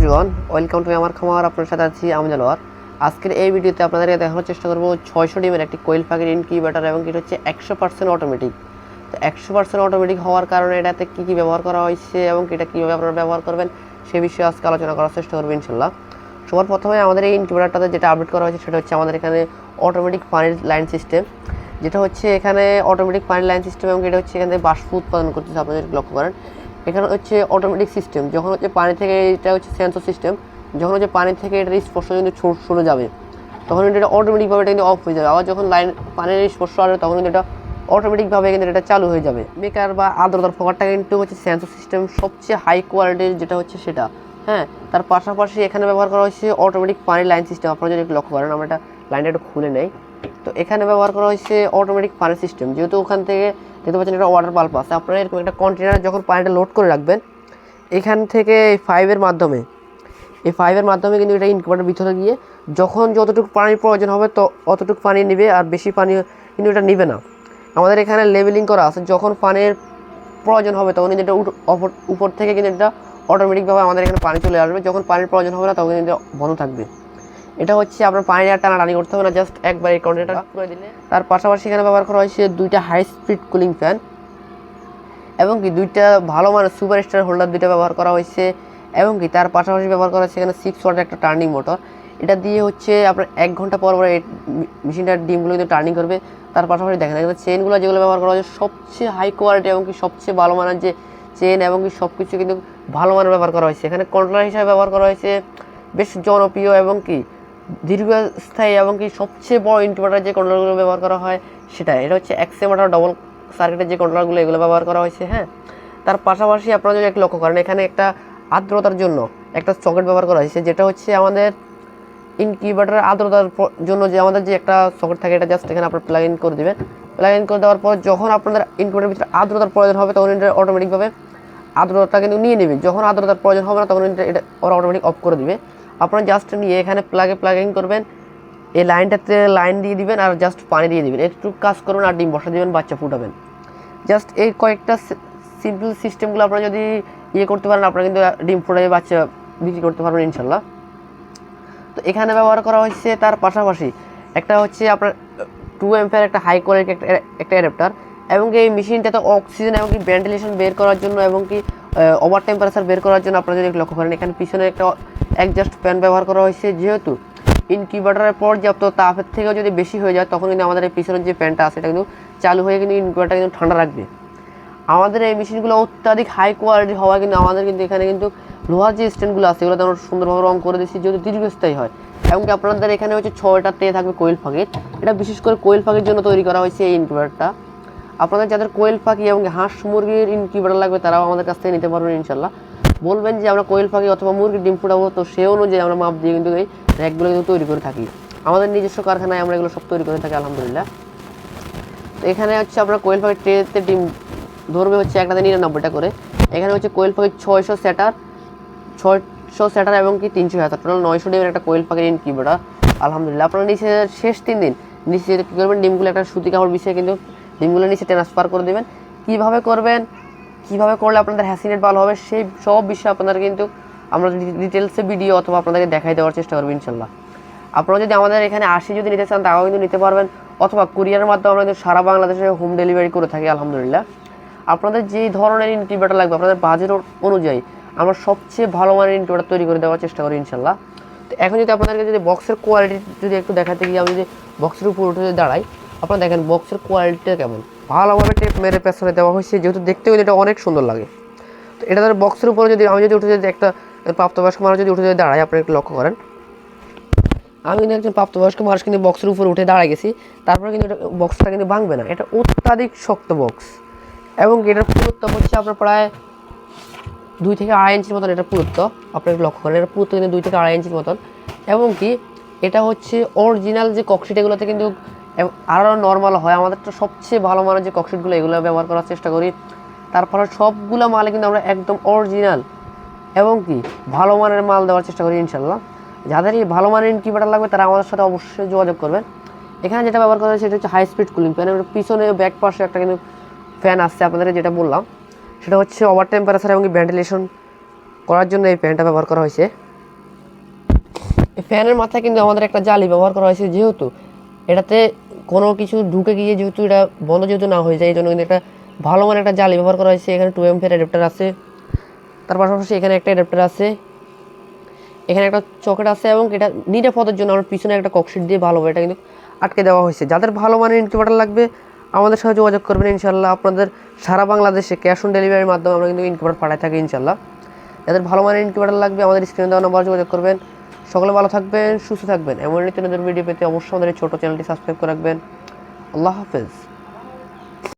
Everyone welcome to আমার খামার, আপনার সাথে আছি আমি জালোয়ার আজকের এই ভিডিওতে আপনাদেরকে দেখানোর চেষ্টা করব ছয়শো ডিমের একটি কোয়েল পাখির ইনকিউবেটার এবং এটা হচ্ছে একশো পার্সেন্ট অটোমেটিক তো একশো পার্সেন্ট অটোমেটিক হওয়ার কারণে এটাতে কী কী ব্যবহার করা হয়েছে এবং এটা কীভাবে আপনারা ব্যবহার করবেন সে বিষয়ে আজকে আলোচনা করার চেষ্টা করব ইনশাল্লাহ সবার প্রথমে আমাদের এই ইনকিউবেটারটাতে যেটা আপডেট করা হয়েছে সেটা হচ্ছে আমাদের এখানে অটোমেটিক পানির লাইন সিস্টেম যেটা হচ্ছে এখানে অটোমেটিক পানির লাইন সিস্টেম এবং এটা হচ্ছে এখানে বাষ্প উৎপাদন করতেছে আপনারা যদি লক্ষ্য করেন। এখানে হচ্ছে অটোমেটিক সিস্টেম যখন হচ্ছে পানি থেকে এটা হচ্ছে সেন্সর সিস্টেম যখন হচ্ছে পানি থেকে এটা স্পর্শ কিন্তু সরে যাবে। তখন কিন্তু এটা অটোমেটিকভাবে এটা কিন্তু অফ হয়ে যাবে। আবার যখন লাইন পানির স্পর্শ আসবে, তখন কিন্তু এটা অটোমেটিকভাবে কিন্তু এটা চালু হয়ে যাবে। মেকার বা আর্দ্রতার ফোকারটা কিন্তু হচ্ছে সেন্সর সিস্টেম সবচেয়ে হাই কোয়ালিটির যেটা হচ্ছে সেটা। হ্যাঁ তার পাশাপাশি এখানে ব্যবহার করা হয়েছে অটোমেটিক পানির লাইন সিস্টেম আপনারা যদি লক্ষ্য করেন, আমরা এটা লাইনটা একটু খুলে নেই। তো এখানে ব্যবহার করা হয়েছে অটোমেটিক পানি সিস্টেম যেহেতু ওখান থেকে দেখতে পাচ্ছেন একটা ওয়াটার পাল্প আছে, আপনারা এরকম একটা কন্টেনার যখন পানিটা লোড করে রাখবেন, এখান থেকে এই ফাইভের মাধ্যমে, এই ফাইভের মাধ্যমে কিন্তু এটা ইনকিউবেটার ভিতরে গিয়ে যখন যতটুকু পানির প্রয়োজন হবে তো অতটুকু পানি নেবে, আর বেশি পানি কিন্তু এটা নেবে না। আমাদের এখানে লেভেলিং করা আছে, যখন পানির প্রয়োজন হবে তখন কিন্তু এটা উপর থেকে কিন্তু এটা অটোমেটিকভাবে আমাদের এখানে পানি চলে আসবে। যখন পানির প্রয়োজন হবে না তখন কিন্তু বন্ধ থাকবে। এটা হচ্ছে আপনার পানি আর টানাটানি করতে হবে না জাস্ট একবার এই কন্টেনারটা করে দিলে। তার পাশাপাশি এখানে ব্যবহার করা হয়েছে দুইটা হাই স্পিড কুলিং ফ্যান এবং কি দুইটা ভালো মানের সুপার স্টার হোল্ডার দুইটা ব্যবহার করা হয়েছে এবং কি তার পাশাপাশি ব্যবহার করা হয়েছে এখানে সিক্স ওয়াটের একটা টার্নিং মোটর এটা দিয়ে হচ্ছে আপনার এক ঘণ্টা পর পর এই মেশিনটার ডিমগুলো কিন্তু টার্নিং করবে। তার পাশাপাশি দেখেন এখানে চেনগুলো যেগুলো ব্যবহার করা হয়েছে সবচেয়ে হাই কোয়ালিটি এবং কি সবচেয়ে ভালো মানের যে চেন এবং কি সব কিছু কিন্তু ভালো মানের ব্যবহার করা হয়েছে। এখানে কন্ট্রোলার হিসাবে ব্যবহার করা হয়েছে বেশ জনপ্রিয় এবং কি দীর্ঘস্থায়ী এবং কি সবচেয়ে বড় ইনকিউবেটার যে কন্ট্রোলারগুলো ব্যবহার করা হয় সেটা এটা হচ্ছে এক্সএমআর ডবল সার্কিটের যে কন্ট্রোলারগুলো এগুলো ব্যবহার করা হয়েছে হ্যাঁ? তার পাশাপাশি আপনারা যদি একটু লক্ষ্য করেন, এখানে একটা আর্দ্রতার জন্য একটা সকেট ব্যবহার করা হয়েছে, যেটা হচ্ছে আমাদের ইনকিউবেটারের আর্দ্রতার জন্য যে আমাদের যে একটা সকেট থাকে, এটা জাস্ট এখানে আপনার প্লাগ ইন করে দেবেন। প্লাগ ইন করে দেওয়ার পর যখন আপনাদের ইনকিউবেটারের ভিতরে আর্দ্রতার প্রয়োজন হবে, তখন এটা অটোমেটিকভাবে আর্দ্রতা কিন্তু নিয়ে নেবে। যখন আর্দ্রতার প্রয়োজন হবে না, তখন এটা ওরা অটোমেটিক অফ করে দিবে। আপনারা জাস্ট নিয়ে এখানে প্লাগে প্লাগিং করবেন। এই লাইনটাতে লাইন দিয়ে দিবেন আর জাস্ট পানি দিয়ে দিবেন। একটু কাজ করুন আর ডিম বসা দিবেন, বাচ্চা ফুটাবেন। জাস্ট এই কয়েকটা সিম্পল সিস্টেমগুলো আপনারা যদি ইয়ে করতে পারেন, আপনারা কিন্তু ডিম ফুটাই বাচ্চা বিক্রি করতে পারবেন ইনশাল্লাহ। তো এখানে ব্যবহার করা হচ্ছে তার পাশাপাশি একটা হচ্ছে আপনার টু এম্পের একটা হাই কোয়ালিটি একটা একটা অ্যাডাপ্টার এবং এই মেশিনটাতে অক্সিজেন এবং কি ভেন্টিলেশন বের করার জন্য এবং কি ওভার টেম্পারেচার বের করার জন্য আপনারা যদি লক্ষ্য করেন, এখানে পিছনে একটা অ্যাডজাস্ট ফ্যান ব্যবহার করা হয়েছে যেহেতু ইনকিউবেটারের পর্যাপ্ত তাপের থেকেও যদি বেশি হয়ে যায়, তখন কিন্তু আমাদের এই পিছনের যে ফ্যানটা আছে, এটা কিন্তু চালু হয়ে কিন্তু ইনকিউবেটার কিন্তু ঠান্ডা রাখবে। আমাদের এই মেশিনগুলো অত্যাধিক হাই কোয়ালিটি হওয়া কিন্তু আমাদের কিন্তু এখানে কিন্তু লোহার যে স্ট্যান্ডগুলো আছে এগুলো আমরা সুন্দরভাবে রং করে দিচ্ছি যেহেতু দীর্ঘস্থায়ী হয়। এমনকি আপনাদের এখানে হচ্ছে ছয়টা ট্রে থাকবে কোয়েল পাখির এটা বিশেষ করে কোয়েল পাখির জন্য তৈরি করা হয়েছে এই ইনকিউবেটারটা আপনাদের যাদের কোয়েল পাখি এবং হাঁস মুরগির ইনকিউবেটার লাগবে, তারাও আমাদের কাছ থেকে নিতে পারবেন ইনশাল্লাহ বলবেন যে আমরা কোয়েল পাখি অথবা মুরগির ডিম ফুটাবো, তো সে অনুযায়ী আমরা মাপ দিয়ে কিন্তু এই র্যাকগুলো কিন্তু তৈরি করে থাকি। আমাদের নিজস্ব কারখানায় আমরা এগুলো সব তৈরি করে থাকি, আলহামদুলিল্লাহ। তো এখানে হচ্ছে আপনার কোয়েল পাখির ট্রেতে ডিম ধরবে হচ্ছে একটাতে নিরানব্বইটা করে। এখানে হচ্ছে কোয়েল পাখির ছয়শো সেটার ছয়শো সেটার এবং কি তিনশো হাজার টোটাল নয়শো ডিমের একটা কোয়েল পাখির ইনকিউবেটার, আলহামদুলিল্লাহ। আপনারা নিচে শেষ তিন দিন, নিচে কী করবেন? ডিমগুলো একটা সুতি কাপড় বিছিয়ে কিন্তু ডিমগুলো নিচে ট্রান্সফার করে দেবেন। কীভাবে করবেন? কীভাবে করলে আপনাদের হ্যাসিনেট ভালো হবে, সেই সব বিষয়ে আপনারা কিন্তু আমরা ডিটেলসে ভিডিও অথবা আপনাদেরকে দেখাই দেওয়ার চেষ্টা করব ইনশাল্লাহ। আপনারা যদি আমাদের এখানে আসি যদি নিতে চান তাও কিন্তু নিতে পারবেন। অথবা কুরিয়ারের মাধ্যমে আমরা কিন্তু সারা বাংলাদেশে হোম ডেলিভারি করে থাকি, আলহামদুলিল্লাহ। আপনাদের যেই ধরনের ইনকিউবেটার লাগবে, আপনাদের বাজেট অনুযায়ী আমরা সবচেয়ে ভালো মানের ইনকিউবেটার তৈরি করে দেওয়ার চেষ্টা করি ইনশাল্লাহ। তো এখন যদি আপনাদেরকে যদি বক্সের কোয়ালিটি যদি একটু দেখাতে গিয়ে আমি যদি বক্সের উপর উঠে দাঁড়াই, আপনারা দেখেন বক্সের কোয়ালিটিটা কেমন। ভালোভাবে মেরে পেছনে দেওয়া হয়েছে, যেহেতু দেখতে কিন্তু এটা অনেক সুন্দর লাগে। তো এটা ধর বক্সের উপরে যদি আমি যদি উঠে যদি একটা প্রাপ্তবয়স্ক মানুষ যদি উঠে যদি দাঁড়াই আপনি একটু লক্ষ্য করেন। আমি কিন্তু একজন প্রাপ্তবয়স্ক মানুষ কিন্তু বক্সের উপরে উঠে দাঁড়ায় গেছি, তারপরে কিন্তু এটা বক্সটা কিন্তু ভাঙবে না। এটা অত্যাধিক শক্ত বক্স এবং এটার পুরুত্ব হচ্ছে আপনার প্রায় দুই থেকে আড়াই ইঞ্চির মতন এটা পুরুত্ব। আপনি লক্ষ্য করেন এটা পুরুত্ব কিন্তু দুই থেকে আড়াই ইঞ্চির মতন। এবং কি, এটা হচ্ছে অরিজিনাল যে ককশিট এগুলোতে কিন্তু আরও নর্মাল হয়। আমাদের তো সবচেয়ে ভালো মানের যে ককশিটগুলো এগুলো ব্যবহার করার চেষ্টা করি। তারপরে সবগুলো মালে কিন্তু আমরা একদম অরিজিনাল এবং কি ভালো মানের মাল দেওয়ার চেষ্টা করি ইনশাল্লাহ যাদের এই ভালো মানের ইনকিউবেটার লাগবে, তারা আমাদের সাথে অবশ্যই যোগাযোগ করবেন। এখানে যেটা ব্যবহার করা হয়েছে, সেটা হচ্ছে হাই স্পিড কুলিং ফ্যান পিছনে ব্যাক পাশে একটা কিন্তু ফ্যান আসছে আপনাদের যেটা বললাম। সেটা হচ্ছে ওভার টেম্পারেচার এবং ভেন্টিলেশন করার জন্য এই ফ্যানটা ব্যবহার করা হয়েছে। এই ফ্যানের মাথায় কিন্তু আমাদের একটা জালি ব্যবহার করা হয়েছে যেহেতু এটাতে কোনো কিছু ঢুকে গিয়ে যেহেতু এটা বন্ধ যেহেতু না হয়ে যায়, এই জন্য কিন্তু একটা ভালো মানের একটা জালি ব্যবহার করা হয়েছে। এখানে টু এমফের অ্যাডাপ্টার আছে। তার পাশাপাশি এখানে একটা অ্যাডাপ্টার আছে। এখানে একটা চকেট আছে এবং এটা নিরাপদের জন্য আমার পিছনে একটা ককশিট দিয়ে ভালোভাবে এটা কিন্তু আটকে দেওয়া হয়েছে। যাদের ভালো মানের ইনকিউবেটার লাগবে, আমাদের সাথে যোগাযোগ করবেন ইনশাল্লাহ আপনাদের সারা বাংলাদেশে ক্যাশ অন ডেলিভারির মাধ্যমে আমরা কিন্তু ইনকিউবেটার পাঠাই থাকি ইনশাল্লাহ যাদের ভালো মানের ইনকিউবেটার লাগবে, আমাদের স্ক্রিনে দেওয়া নম্বর যোগাযোগ করবেন। সকলে ভালো থাকবেন, সুস্থ থাকবেন। এমন নিত্য নতুন ভিডিও পেতে অবশ্যই আমাদের এই ছোটো চ্যানেলটি সাবস্ক্রাইব করে রাখবেন। আল্লাহ হাফেজ।